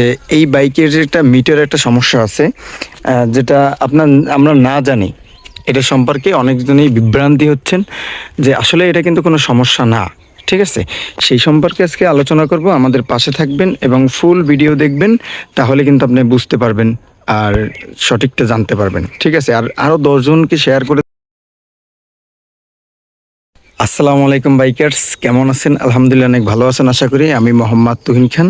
যে এই বাইকের একটা মিটার একটা সমস্যা আছে যেটা আপনার, আমরা না জানি। এটা সম্পর্কে অনেকজনই বিভ্রান্তি হচ্ছেন যে আসলে এটা কিন্তু কোনো সমস্যা না, ঠিক আছে? সেই সম্পর্কে আজকে আলোচনা করব, আমাদের পাশে থাকবেন এবং ফুল ভিডিও দেখবেন, তাহলে কিন্তু আপনি বুঝতে পারবেন আর সঠিকটা জানতে পারবেন, ঠিক আছে? আর আরও দশজনকে শেয়ার করে আসসালামু আলাইকুম বাইকার্স কেমন আছেন? আলহামদুলিল্লাহ অনেক ভালো আছেন আশা করি। আমি Mohammad Tuhin Khan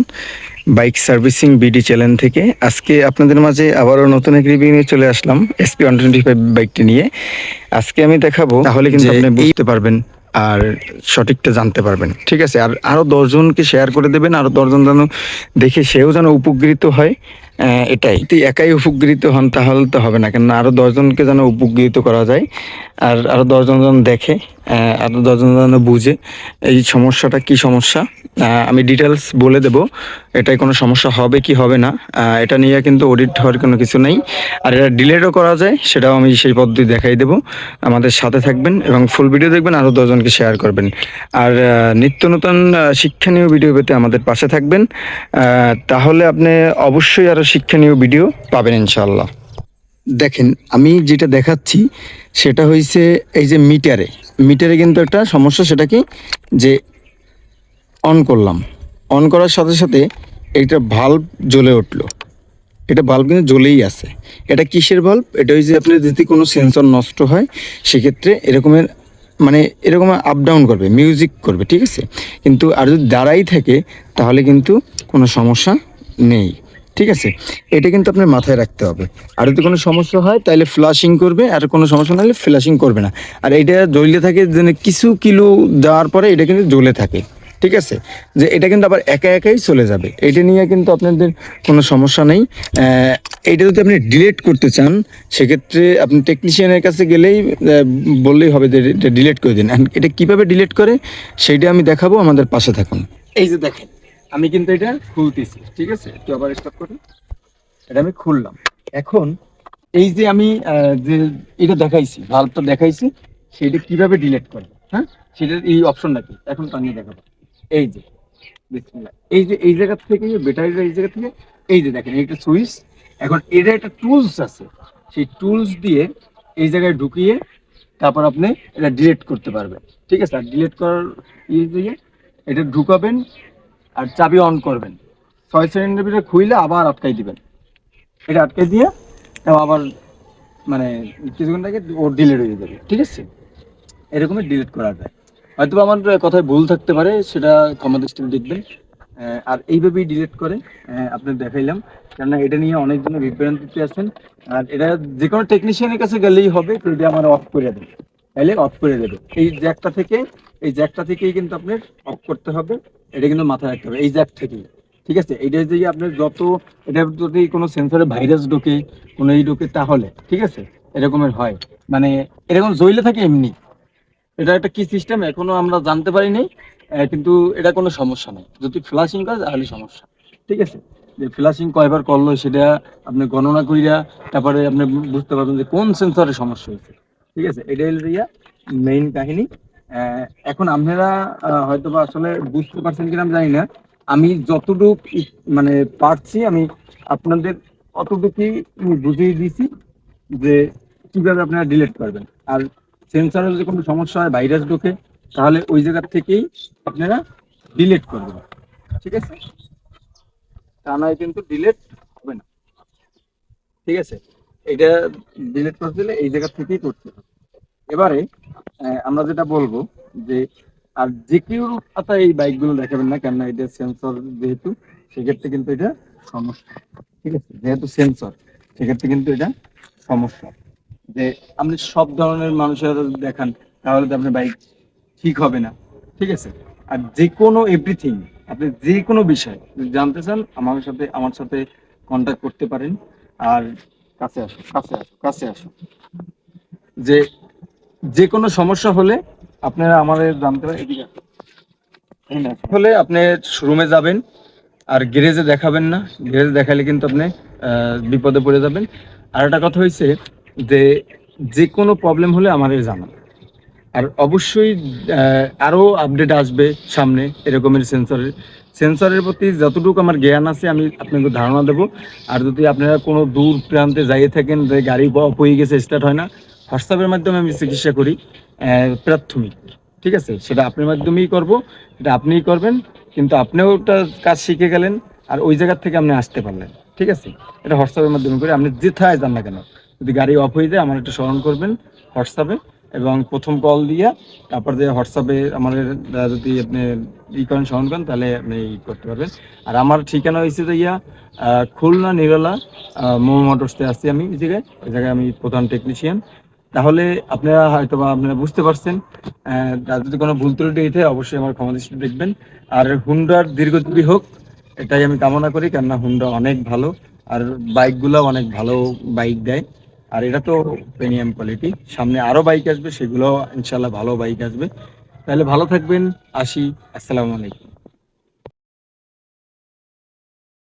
bike servicing BD channel থেকে। আজকে আপনাদের মাঝে আবারও নতুন এক রিভিউ নিয়ে চলে আসলাম এসপি ওয়ান টোয়েন্টি ফাইভ বাইকটি নিয়ে। আজকে আমি দেখাবো তাহলে কিন্তু আপনি বুঝতে পারবেন আর সঠিকটা জানতে পারবেন। ঠিক আছে আর আরও দশজনকে শেয়ার করে দেবেন আরও দশজন যেন দেখে সেও যেন উপকৃত হয়। এটাই। তুই একাই উপকৃত হন তাহলে তো হবে না কেন আরও দশজনকে যেন উপকৃত করা যায়, আর আরও দশজন যেন দেখে আরও দশজন যেন বুঝে এই সমস্যাটা কি সমস্যা। আমি ডিটেলস বলে দেব, এটাই কোনো সমস্যা হবে কি হবে না। এটা নিয়ে কিন্তু অডিট হওয়ার কোনো কিছু নেই, আর এটা ডিলেটও করা যায়, সেটাও আমি সেই পদ্ধতি দেখাই দেব। আমাদের সাথে থাকবেন এবং ফুল ভিডিও দেখবেন আরও দশজনকে শেয়ার করবেন। আর নিত্য নতুন শিক্ষণীয় ভিডিও পেতে আমাদের পাশে থাকবেন। তাহলে আপনি অবশ্যই আরও শিক্ষণীয় ভিডিও পাবেন ইনশাল্লাহ দেখেন, আমি যেটা দেখাচ্ছি, সেটা হয়েছে এই যে মিটারে। মিটারে কিন্তু একটা সমস্যা, সেটা কি? যে অন করলাম। অন করার সাথে সাথে এইটা ভাল্ব জ্বলে উঠল। এটা বাল্ব কিন্তু জ্বলেই আছে। এটা কিসের বাল্ব এটা হচ্ছে আপনার যদি কোনো সেন্সর নষ্ট হয়, সেক্ষেত্রে এরকমের মানে এরকম আপ ডাউন করবে মিউজিক করবে, ঠিক আছে? কিন্তু আর যদি দাঁড়াই থাকে, তাহলে কিন্তু কোনো সমস্যা নেই। ঠিক আছে? এটা কিন্তু আপনার মাথায় রাখতে হবে। আর যদি কোনো সমস্যা হয়, তাহলে ফ্লাশিং করবে। আর কোনো সমস্যা না হলে ফ্লাশিং করবে না। আর এইটা জ্বলে থাকে যে কিছু কিলো দেওয়ার পরে এটা কিন্তু জ্বলে থাকে। ঠিক আছে? যে এটা কিন্তু আবার একা একাই চলে যাবে। এটা নিয়ে কিন্তু আপনাদের কোনো সমস্যা নেই। এটা যদি আপনি ডিলেট করতে চান, সেক্ষেত্রে আপনি টেকনিশিয়ানের কাছে গেলেই বললেই হবে যে এটা ডিলেট করে দিন। এটা কীভাবে ডিলেট করে? সেইটা আমি দেখাবো আমাদের পাশে থাকুন। এই যে দেখেন আমি কিন্তু এটা খুলতেছি, ঠিক আছে? একটু আবার স্টপ করি। এটা আমি খুললাম। এখন এই যে আমি যে এটা দেখাইছি ভাল্বটা দেখাইছি, সেটা কীভাবে ডিলেট করব? হ্যাঁ? সেটার এই অপশনটা কি? এখন আমি দেখাবো। এই যে এই যে, এই জায়গা থেকে ব্যাটারিটা এই জায়গা থেকে, এই যে দেখেন, এইটা সুইচ এখন এটা একটা টুলস আছে। সেই টুলস দিয়ে এই জায়গায় ঢুকিয়ে তারপর আপনি এটা ডিলিট করতে পারবেন। ঠিক আছে? আর ডিলিট করার ইয়ে দিয়ে এটা ঢুকাবেন আর চাবি অন করবেন। ছয় সেকেন্ডের ভিতরে খুইলে আবার আটকাই দিবেন। এটা আটকে দিয়ে তাও আবার মানে কিছুক্ষণ থেকে ওর ডিলিট হয়ে যাবে। ঠিক আছে? এরকমই ডিলিট করা যায়। হয়তো আমার কথায় ভুল থাকতে পারে, সেটা ক্ষমা দৃষ্টিতে দেখবেন। আর এইভাবেই ডিলিট করে আপনার দেখাইলাম। কেননা এটা নিয়ে অনেকজনের বিভ্রান্তিতে আছেন। আর এটা যে কোনো টেকনিশিয়ানের কাছে গেলেই হবে এটা আমার অফ করে দেবে। তাহলে অফ করে দেবে। এই জ্যাকটা থেকে এই জ্যাকটা থেকেই কিন্তু আপনার অফ করতে হবে। এটা কিন্তু মাথায় রাখতে হবে, এই জ্যাক থেকেই। ঠিক আছে? এটা যে আপনার যত, এটা যদি কোনো সেন্সরে ভাইরাস ঢোকে, কোনো এই ঢোকে তাহলে, ঠিক আছে? এরকমের হয়। মানে এরকম জইলে থাকে এমনি। এটা একটা কি সিস্টেম এখনও আমরা জানতে পারিনি। কিন্তু এটা কোনো সমস্যা নেই। যদি ফ্লাশিং করে, তাহলে সমস্যা। ঠিক আছে? যে ফ্লাশিং কয়বার করল, সেটা আপনি গণনা কইরা, তারপরে আপনি বুঝতে পারবেন যে কোন সেন্সরে সমস্যা হয়েছে। ঠিক আছে? এটাই হলো মেইন কাহিনী। এখন আপনারা হয়তো বা আসলে বুঝতে পারছেন কিনা জানি না। আমি যতটুক মানে পারছি, আমি আপনাদের অতটুকুই বুঝিয়ে দিয়েছি যে কীভাবে আপনারা ডিলেট করবেন। আর সেন্সরের যদি কোনো সমস্যা হয় ভাইরাস ঢোকে, তাহলে ওই জায়গা থেকেই আপনারা ডিলিট করবেন। ঠিক আছে? তা নয় কিন্তু ডিলেট হবে না। ঠিক আছে? এটা ডিলিট করতে দিলে এই জায়গা থেকেই করতে হবে। এবারে আমরা যেটা বলব যে, আর যে কেউ কথা এই বাইকগুলো দেখাবেন না, কেননা এটা সেন্সর যেহেতু, সেক্ষেত্রে কিন্তু এটা সমস্যা। ঠিক আছে? যেহেতু সেন্সর সেক্ষেত্রে কিন্তু এটা সমস্যা। যে আপনি সব ধরনের মানুষের দেখান, তাহলে তো আপনার বাইক ঠিক হবে না। ঠিক আছে? আর যে কোনো এভরিথিং আপনি যে কোনো বিষয় জানতে চান, আমার সাথে আমার সাথে কন্ট্যাক্ট করতে পারেন। আর কাছে আসো কাছে আসো কাছে আসো যে যে কোনো সমস্যা হলে আপনারা আমাদের জানতে পারেন হলে আপনি শোরুমে যাবেন আর গ্যারেজে দেখাবেন না। গ্যারেজে দেখালে কিন্তু আপনি বিপদে পড়ে যাবেন। আর একটা কথা হয়েছে যে যে কোনো প্রবলেম হলে আমাদের জানান। আর অবশ্যই আহ, আরও আপডেট আসবে সামনে এরকমের সেন্সরের সেন্সরের প্রতি যতটুকু আমার জ্ঞান আছে আমি আপনাকে ধারণা দেবো। আর যদি আপনারা কোনো দূর প্রান্তে যাইয়ে থাকেন যে গাড়ি অফ হয়ে গেছে স্টার্ট হয় না হোয়াটসঅ্যাপের মাধ্যমে আমি চিকিৎসা করি প্রাথমিক। ঠিক আছে? সেটা আপনার মাধ্যমেই করব, এটা আপনিই করবেন, কিন্তু আপনিও ওটা কাজ শিখে গেলেন আর ওই জায়গার থেকে আপনি আসতে পারলেন। ঠিক আছে? এটা হোয়াটসঅ্যাপের মাধ্যমে করে আপনি যেথায় যান না কেন, যদি গাড়ি অফ হয়ে যায়, আমার একটু স্মরণ করবেন হোয়াটসঅ্যাপে এবং প্রথম কল দিয়া তারপর যে হোয়াটসঅ্যাপে আমাদের যদি আপনি ই করেন, স্মরণ করেন, তাহলে আপনি ই করতে পারবেন। আর আমার ঠিকানা হয়েছে যে ইয়া খুলনা, নিরলা মোমো মোটরসে আছি আমি, এই জায়গায়। ওই জায়গায় আমি প্রধান টেকনিশিয়ান তাহলে আপনারা হয়তো বা আপনারা বুঝতে পারছেন যদি কোনো ভুল ত্রুটি হইতে অবশ্যই আমার ক্ষমা দৃষ্টি দেখবেন। আর হুন্ডার দীর্ঘজীবী হোক, এটাই আমি কামনা করি, কেননা হুন্ডা অনেক ভালো, আর বাইকগুলো অনেক ভালো বাইক দেয়। আর এটা তো প্রিমিয়াম কোয়ালিটি সামনে আরও বাইক আসবে, সেগুলো ইনশাল্লাহ ভালো বাইক আসবে। তাহলে ভালো থাকবেন, আসি, আসসালামু আলাইকুম।